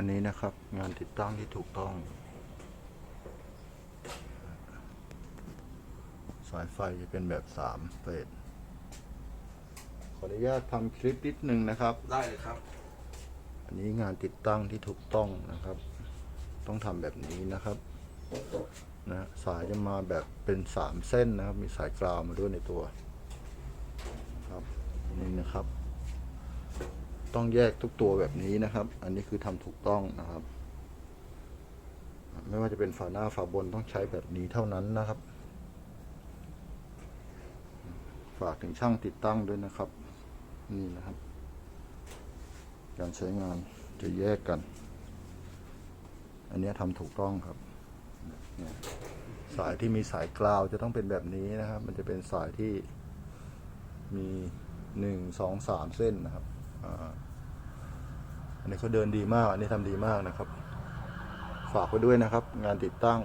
อันนี้นะครับงานติดตั้งที่ถูกต้อง สายไฟจะเป็นแบบสามเฟสขออนุญาตทำคลิปนิดนึงนะครับ ได้เลยครับ อันนี้งานติดตั้งที่ถูกต้องนะครับ ต้องทำแบบนี้นะครับนะสายจะมาแบบเป็นสามเส้นนะครับ มีสายกราวมาด้วยในตัว ครับนี่นะครับ ต้องแยกทุกตัวแบบนี้นะครับ อันนี้คือทำถูกต้องนะครับ ไม่ว่าจะเป็นฝาหน้าฝาบนต้องใช้แบบนี้เท่านั้นนะครับ ฝากถึงช่างติดตั้งด้วยนะครับ นี่นะครับ การใช้งานจะแยกกัน อันนี้ยทำถูกต้องครับสายที่มีสายกราวจะต้องเป็นแบบนี้นะครับ มันจะเป็นสายที่มีหนึ่งสองสามเส้นนะครับ อันนี้เขาเดินดีมาก อันนี้ทำดีมากนะครับ ฝากไว้ด้วยนะครับ งานติดตั้ง